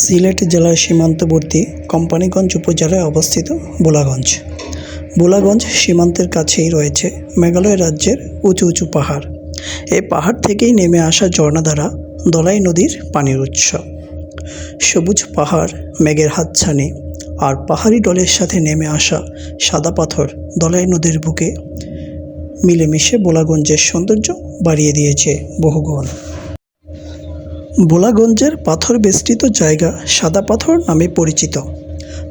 সিলেট জেলার সীমান্তবর্তী কোম্পানীগঞ্জ উপজেলায় অবস্থিত বোলাগঞ্জ। বোলাগঞ্জ সীমান্তের কাছেই রয়েছে মেঘালয় রাজ্যের উঁচু উঁচু পাহাড়। এই পাহাড় থেকেই নেমে আসা ঝর্ণা দ্বারা দলাই নদীর পানির উৎস। সবুজ পাহাড়, মেঘের হাতছানি আর পাহাড়ি ডলের সাথে নেমে আসা সাদা পাথর দলাই নদীর বুকে মিলেমিশে বোলাগঞ্জের সৌন্দর্য বাড়িয়ে দিয়েছে বহুগুণ। বোলাগঞ্জের পাথর বেষ্টিত জায়গা সাদা পাথর নামে পরিচিত।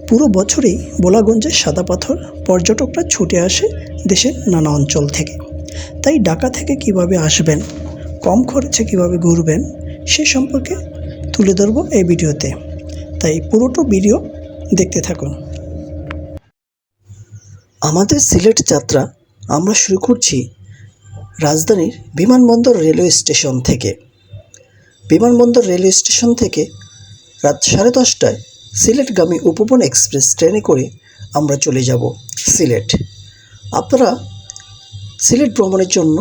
পুরো বছরেই বোলাগঞ্জের সাদা পাথর পর্যটকরা ছুটে আসে দেশের নানা অঞ্চল থেকে। তাই ঢাকা থেকে কীভাবে আসবেন, কম খরচে কীভাবে ঘুরবেন, সে সম্পর্কে তুলে ধরব এই ভিডিওতে। তাই পুরোটো ভিডিও দেখতে থাকুন। আমাদের সিলেট যাত্রা আমরা শুরু করছি রাজধানীর বিমানবন্দর রেলওয়ে স্টেশন থেকে। বিমানবন্দর রেলওয়ে স্টেশন থেকে রাত সাড়ে দশটায় সিলেটগামী উপবন এক্সপ্রেস ট্রেনে করে আমরা চলে যাব সিলেট। আপনারা সিলেট ভ্রমণের জন্য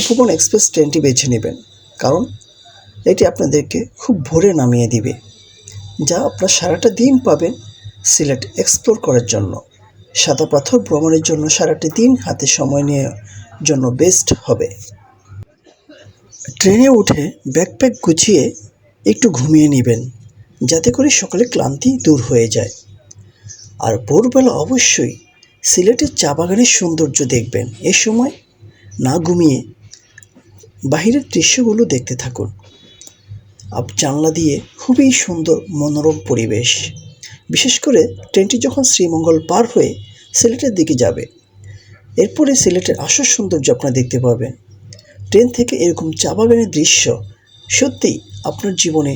উপবন এক্সপ্রেস ট্রেনটি বেছে নেবেন, কারণ এটি আপনাদেরকে খুব ভোরে নামিয়ে দিবে, যা আপনারা সারাটা দিন পাবেন সিলেট এক্সপ্লোর করার জন্য। সাদা পাথর ভ্রমণের জন্য সারাটি দিন হাতে সময় নেওয়ার জন্য বেস্ট হবে। ট্রেনে উঠে ব্যাকপ্যাক গুছিয়ে একটু ঘুমিয়ে নেবেন, যাতে করে সকালে ক্লান্তি দূর হয়ে যায়। আর ভোরবেলা অবশ্যই সিলেটের চা বাগানের সৌন্দর্য দেখবেন। এ সময় না ঘুমিয়ে বাহিরের দৃশ্যগুলো দেখতে থাকুন। আপ জানলা দিয়ে খুবই সুন্দর মনোরম পরিবেশ। বিশেষ করে ট্রেনটি যখন শ্রীমঙ্গল পার হয়ে সিলেটের দিকে যাবে, এরপরে সিলেটের আসল সৌন্দর্য আপনারা দেখতে পাবেন। ট্রেন থেকে এরকম চা বাগানের দৃশ্য সত্যিই আপনার জীবনে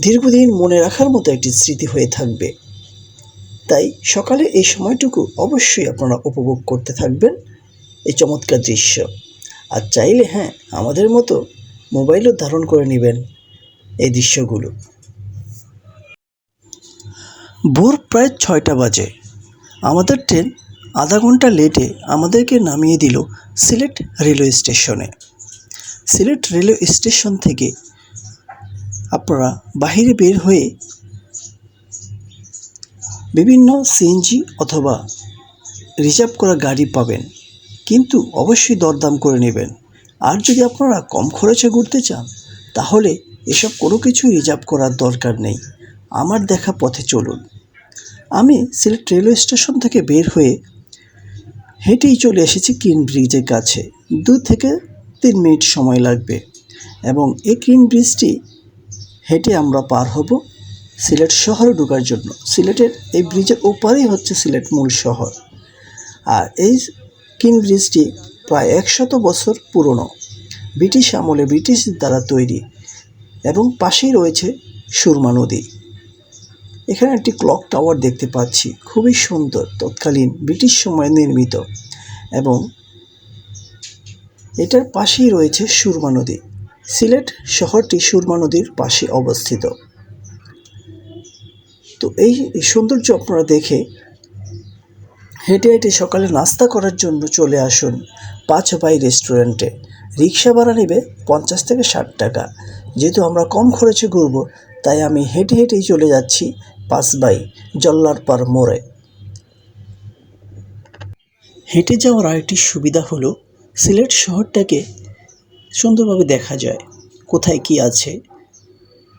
দীর্ঘদিন মনে রাখার মতো একটি স্মৃতি হয়ে থাকবে। তাই সকালে এই সময়টুকু অবশ্যই আপনারা উপভোগ করতে থাকবেন এই চমৎকার দৃশ্য। আর চাইলে হ্যাঁ আমাদের মতো মোবাইলও ধারণ করে নেবেন এই দৃশ্যগুলো। ভোর প্রায় ছয়টা বাজে। আমাদের ট্রেন আধা ঘণ্টা লেটে আমাদেরকে নামিয়ে দিল সিলেট রেলওয়ে স্টেশনে। সিলেট রেলওয়ে স্টেশন থেকে আপনারা বাইরে বের হয়ে বিভিন্ন সিএনজি অথবা রিজার্ভ করা গাড়ি পাবেন। কিন্তু অবশ্যই দরদাম করে নেবেন। আর যদি আপনারা কম খরচে ঘুরতে চান, তাহলে এসব কোনো কিছু রিজার্ভ করার দরকার নেই। আমার দেখা পথে চলুন। আমি সিলেট রেলওয়ে স্টেশন থেকে বের হয়ে হেঁটেই চলে এসেছি কিন ব্রিজের কাছে। দু থেকে তিন মিনিট সময় লাগবে। এবং এই কিন ব্রিজটি হেঁটে আমরা পার হব সিলেট শহরে ঢোকার জন্য। সিলেটের এই ব্রিজের ওপারেই হচ্ছে সিলেট মূল শহর। আর এই কিন ব্রিজটি প্রায় একশত বছর পুরনো। ব্রিটিশ আমলে ব্রিটিশ দ্বারা তৈরি এবং পাশেই রয়েছে সুরমা নদী। এখানে একটি ক্লক টাওয়ার দেখতে পাচ্ছি। খুবই সুন্দর, তৎকালীন ব্রিটিশ সময়ে নির্মিত এবং এটার পাশেই রয়েছে সুরমা নদী। সিলেট শহরটি সুরমা নদীর পাশে অবস্থিত। তো এই সৌন্দর্য আপনারা দেখে হেঁটে হেঁটে সকালে নাস্তা করার জন্য চলে আসুন পাঁচ বাই রেস্টুরেন্টে। রিক্সা ভাড়া নেবে পঞ্চাশ থেকে ষাট টাকা। যেহেতু আমরা কম খরচে ঘুরবো, তাই আমি হেঁটে হেঁটেই চলে যাচ্ছি পাঁচ বাই জল্লারপার মোড়ে হেঁটে যাওয়ার আরেকটি সুবিধা হলো, সিলেট শহরটাকে সুন্দরভাবে দেখা যায়, কোথায় কি আছে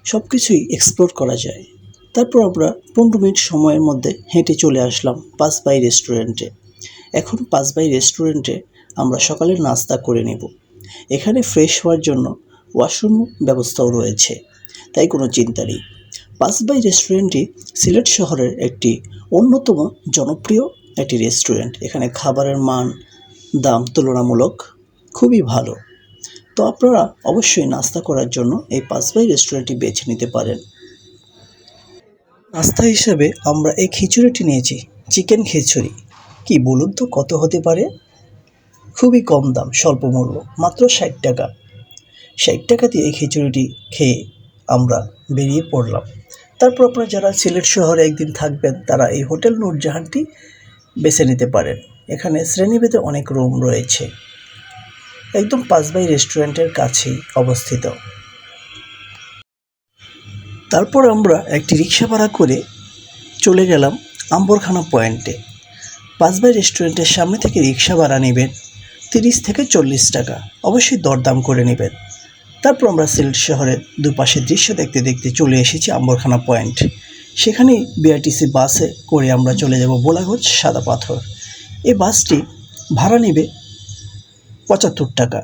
সব কিছুই এক্সপ্লোর করা যায়। তারপর আমরা পনেরো মিনিট সময়ের মধ্যে হেঁটে চলে আসলাম পাঁচ বাই রেস্টুরেন্টে এখন পাঁচ বাই রেস্টুরেন্টে আমরা সকালের নাস্তা করে নেব। এখানে ফ্রেশ হওয়ার জন্য ওয়াশরুম ব্যবস্থাও রয়েছে, তাই কোনো চিন্তা নেই। পাঁচ বাই রেস্টুরেন্টটি সিলেট শহরের একটি অন্যতম জনপ্রিয় একটি রেস্টুরেন্ট। এখানে খাবারের মান, দাম তুলনামূলক খুবই ভালো। তো আপনারা অবশ্যই নাস্তা করার জন্য এই পাঁচ বাই রেস্টুরেন্টটি বেছে নিতে পারেন। নাস্তা হিসাবে আমরা এই খিচুড়িটি নিয়েছি, চিকেন খিচুড়ি। কি বলুন তো, কত হতে পারে? খুবই কম দাম, স্বল্প মূল্য, মাত্র ষাট টাকা। ষাট টাকা দিয়ে এই খিচুড়িটি খেয়ে আমরা বেরিয়ে পড়লাম। তারপর আপনারা যারা সিলেট শহরে একদিন থাকবেন, তারা এই হোটেল নূরজাহানটি বেছে নিতে পারেন। এখানে শ্রেণীভেদে অনেক রুম রয়েছে। একদম পাঁচবাই রেস্টুরেন্টের কাছেই অবস্থিত। তারপর আমরা একটি রিক্সা ভাড়া করে চলে গেলাম আম্বরখানা পয়েন্টে। পাঁচবাই রেস্টুরেন্টের সামনে থেকে রিক্সা ভাড়া নেবেন তিরিশ থেকে চল্লিশ টাকা। অবশ্যই দরদাম করে নেবেন। তারপর আমরা সিলেট শহরের দুপাশের দৃশ্য দেখতে দেখতে চলে এসেছি আম্বরখানা পয়েন্ট। সেখানে বিআরটিসি বাসে করে আমরা চলে যাব বোলাগঞ্জ সাদা পাথর। এই বাসটি ভাড়া নেবে পঁচাত্তর টাকা।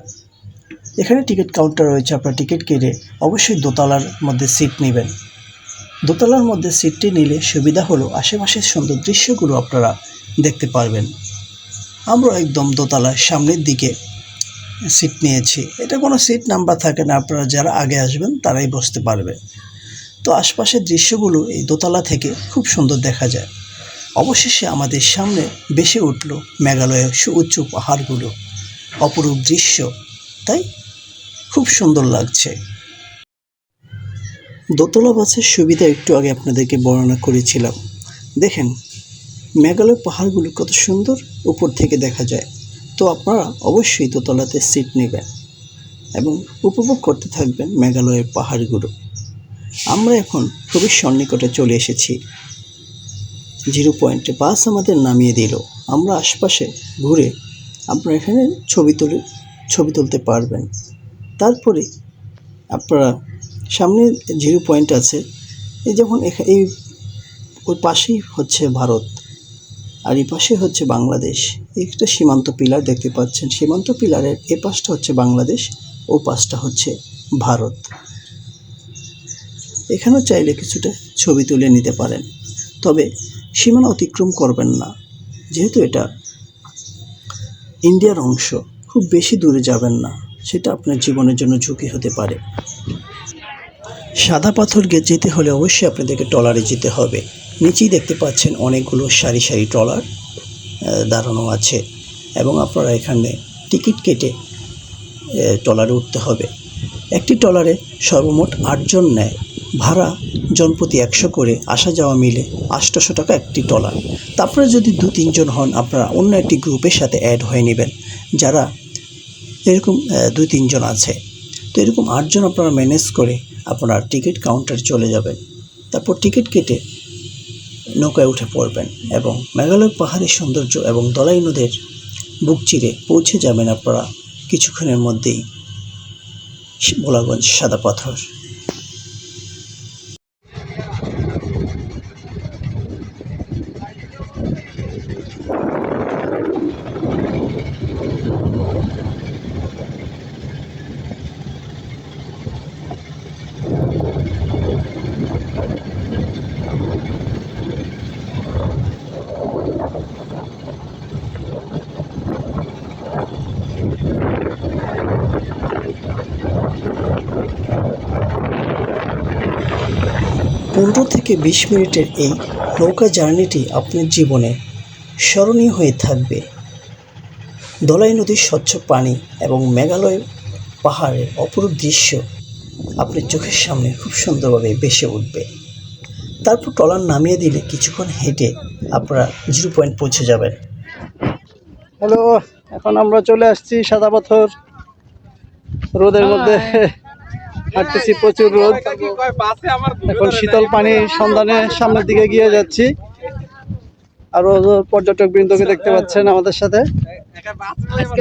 এখানে টিকিট কাউন্টার রয়েছে, আপনার টিকিট কেটে অবশ্যই দোতলার মধ্যে সিট নেবেন। দোতলার মধ্যে সিটটি নিলে সুবিধা হলো আশেপাশের সুন্দর দৃশ্যগুলো আপনারা দেখতে পারবেন। আমরা একদম দোতলার সামনের দিকে সিট নিয়েছি। এটা কোনো সিট নাম্বার থাকে না, আপনারা যারা আগে আসবেন তারাই বসতে পারবে। তো আশপাশের দৃশ্যগুলো এই দোতলা থেকে খুব সুন্দর দেখা যায়। অবশেষে আমাদের সামনে বেশি উঠল মেঘালয়ের সুউচ্চ পাহাড়গুলো। অপরূপ দৃশ্য, তাই? খুব সুন্দর লাগছে। দোতলা বাসের সুবিধা একটু আগে আপনাদেরকে বর্ণনা করেছিলাম। দেখেন, মেঘালয় পাহাড়গুলো কত সুন্দর উপর থেকে দেখা যায়। তো আপনারা অবশ্যই দোতলাতে সিট নেবেন এবং উপভোগ করতে থাকবেন মেঘালয়ের পাহাড়গুলো। আমরা এখন খুবই সন্নিকটে চলে এসেছি। জিরো পয়েন্টে বাস আমাদের নামিয়ে দিল। আমরা আশপাশে ঘুরে আপনারা এখানে ছবি তুলে, ছবি তুলতে পারবেন। তারপরে আপনারা সামনে জিরো পয়েন্ট আছে, এই যখন এই ওই পাশেই হচ্ছে ভারত। আর এই পাশে হচ্ছে বাংলাদেশ। একটা সীমান্ত পিলার দেখতে পাচ্ছেন। সীমান্ত পিলারের এ পাশটা হচ্ছে বাংলাদেশ, ও পাশটা হচ্ছে ভারত। এখানেও চাইলে কিছুটা ছবি তুলে নিতে পারেন। তবে সীমানা অতিক্রম করবেন না। যেহেতু এটা ইন্ডিয়ার অংশ, খুব বেশি দূরে যাবেন না। সেটা আপনার জীবনের জন্য ঝুঁকি হতে পারে। সাদা পাথর যেতে হলে অবশ্যই আপনাদেরকে ট্রলারে যেতে হবে। নিচেই দেখতে পাচ্ছেন অনেকগুলো সারি সারি ট্রলার দাঁড়ানো আছে এবং আপনারা এখানে টিকিট কেটে ট্রলারে উঠতে হবে। একটি ট্রলারে সর্বমোট আটজন নেয়। ভাড়া জনপ্রতি একশো করে আসা যাওয়া মিলে আটশোশো টাকা একটি ট্রলার। তারপরে যদি দু তিনজন হন, আপনারা অন্য একটি গ্রুপের সাথে অ্যাড হয়ে নেবেন। যারা এরকম দুই তিনজন আছে। তো এরকম আটজন আপনারা ম্যানেজ করে আপনারা টিকিট কাউন্টারে চলে যাবেন। তারপর টিকিট কেটে নৌকায় উঠে পড়বেন এবং মেঘালয় পাহাড়ের সৌন্দর্য এবং দলাই নদের বুক চিরে পৌঁছে যাবেন আপনারা কিছুক্ষণের মধ্যেই ভোলাগঞ্জ সাদা পাথর। পনেরো থেকে বিশ মিনিটের এই নৌকা জার্নিটি আপনার জীবনে স্মরণীয় হয়ে থাকবে। দলাই নদীর স্বচ্ছ পানি এবং মেঘালয় পাহাড়ের অপরূপ দৃশ্য আপনার চোখের সামনে খুব সুন্দরভাবে ভেসে উঠবে। তারপর ট্রলার নামিয়ে দিলে কিছুক্ষণ হেঁটে আপনারা জিরো পয়েন্ট পৌঁছে যাবেন। হ্যালো এখন আমরা চলে আসছি সাদা পাথর রোদের মধ্যে। হাঁটতেছি প্রচুর রোদ। এখন শীতল পানির সন্ধানে সামনের দিকে গিয়ে যাচ্ছি। আরও পর্যটক বৃন্দকে দেখতে পাচ্ছেন আমাদের সাথে।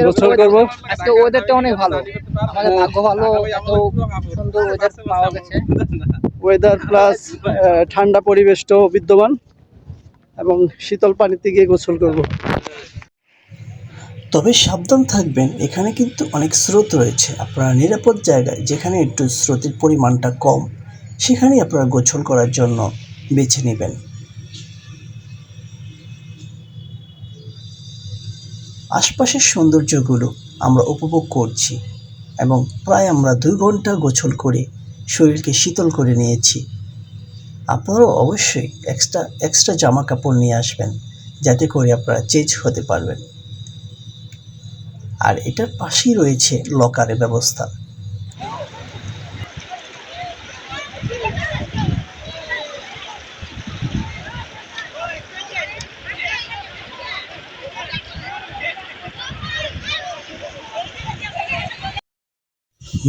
গোসল করব। আজকে ওয়েদারটা অনেক ভালো। আমাদের ভাগ্য ভালো এত সুন্দর ওয়েদার পাওয়া গেছে। ওয়েদার প্লাস ঠান্ডা পরিবেশটাও বিদ্যমান। এবং শীতল পানিতে গিয়ে গোসল করব। তবে সাবধান থাকবেন, এখানে কিন্তু অনেক স্রোত রয়েছে। আপনারা নিরাপদ জায়গায়, যেখানে একটু স্রোতের পরিমাণটা কম, সেখানেই আপনারা গোসল করার জন্য বেছে নেবেন। আশপাশের সৌন্দর্যগুলো আমরা উপভোগ করছি এবং প্রায় আমরা দুই ঘণ্টা গোসল করে শরীরকে শীতল করে নিয়েছি। আপনারাও অবশ্যই এক্সট্রা এক্সট্রা জামা কাপড় নিয়ে আসবেন, যাতে করে আপনারা চেঞ্জ হতে পারবেন। আর এটার পাশেই রয়েছে লকারের ব্যবস্থা।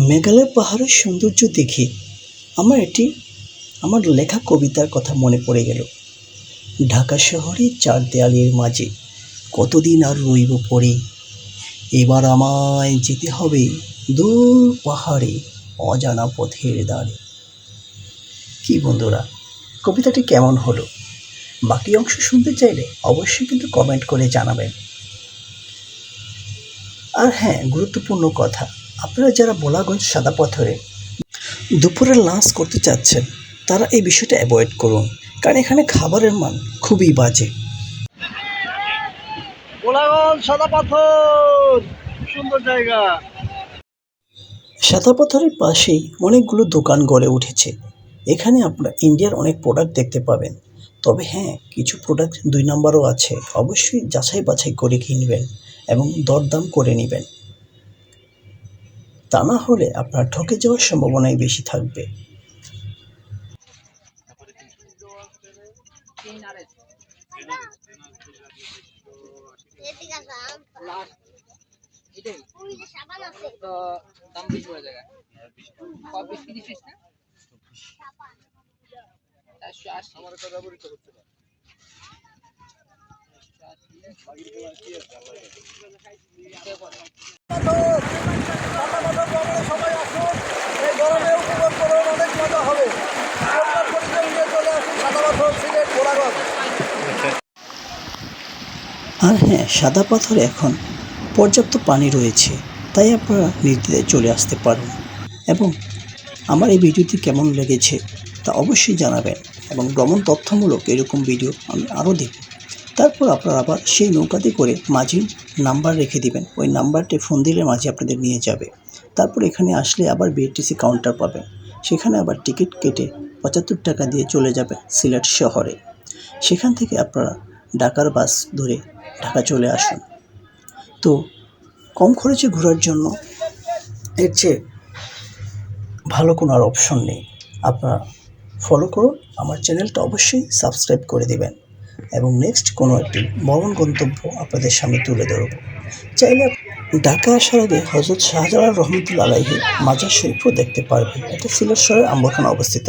মেঘালয় পাহাড়ের সৌন্দর্য দেখে আমার এটি, আমার লেখা কবিতার কথা মনে পড়ে গেল। ঢাকা শহরের চার দেয়ালের মাঝে কতদিন আর রইব পড়ে? এবার আমায় যেতে হবে দূর পাহাড়ে, অজানা পথের দ্বারে। কি বন্ধুরা, কবিতাটি কেমন হলো? বাকি অংশ শুনতে চাইলে অবশ্যই কিন্তু কমেন্ট করে জানাবেন। আর হ্যাঁ গুরুত্বপূর্ণ কথা, আপনারা যারা বোলাগঞ্জ সাদা পাথরে দুপুরে লাঞ্চ করতে চাচ্ছেন, তারা এই বিষয়টা অ্যাভয়েড করুন, কারণ এখানে খাবারের মান খুবই বাজে। গোলাগঞ্জ সাদা পাথর। সুন্দর জায়গা। সাদা পাথরের পাশেই অনেকগুলো দোকান গড়ে উঠেছে। এখানে আপনারা ইন্ডিয়ার অনেক প্রোডাক্ট দেখতে পাবেন। তবে হ্যাঁ কিছু প্রোডাক্ট দুই নম্বরও আছে। অবশ্যই যাচাই বাছাই করে কিনবেন এবং দরদাম করে নেবেন। তা না হলে আপনার ঠকে যাওয়ার সম্ভাবনাই বেশি থাকবে এদিকে যান লাস্ট এটাই ওই যে সাবান আছে তো দাম বেশি পড়ে জায়গা কত বিশ তিরিশ পিস না চারশো আশি আমার কথা ব্যবহৃত হচ্ছে না আর হ্যাঁ সাদা পাথরে এখন পর্যাপ্ত পানি রয়েছে, তাই আপনারা নির্দ্বিধায় চলে আসতে পারেন। এবং আমার এই ভিডিওটি কেমন লেগেছে তা অবশ্যই জানাবেন এবং ভ্রমণ তথ্যমূলক এরকম ভিডিও আমি আরও দেব তারপর আপনারা আবার সেই নৌকাতে করে মাঝির নাম্বার রেখে দিবেন। ওই নাম্বারটি ফোন দিলে মাঝি আপনাদের নিয়ে যাবে। তারপর এখানে আসলে আবার বিএটিসি কাউন্টার পাবেন। সেখানে আবার টিকিট কেটে পঁচাত্তর টাকা দিয়ে চলে যাবে সিলেট শহরে। সেখান থেকে আপনারা ঢাকার বাস ধরে ঢাকা চলে আসুন। তো কম খরচে ঘোরার জন্য এর চেয়ে ভালো কোনো আর অপশন নেই। আপনারা ফলো করুন। আমার চ্যানেলটা অবশ্যই সাবস্ক্রাইব করে দেবেন। এবং নেক্সট কোনো একটি মরণ গন্তব্য আপনাদের সামনে তুলে ধরব। চাইলে ঢাকা আসার আগে হজরত শাহজালাল রহমতুল্লা মাজার শরীফও দেখতে পারবেন। এটা সিলেট শহরের আম্বরখানা অবস্থিত।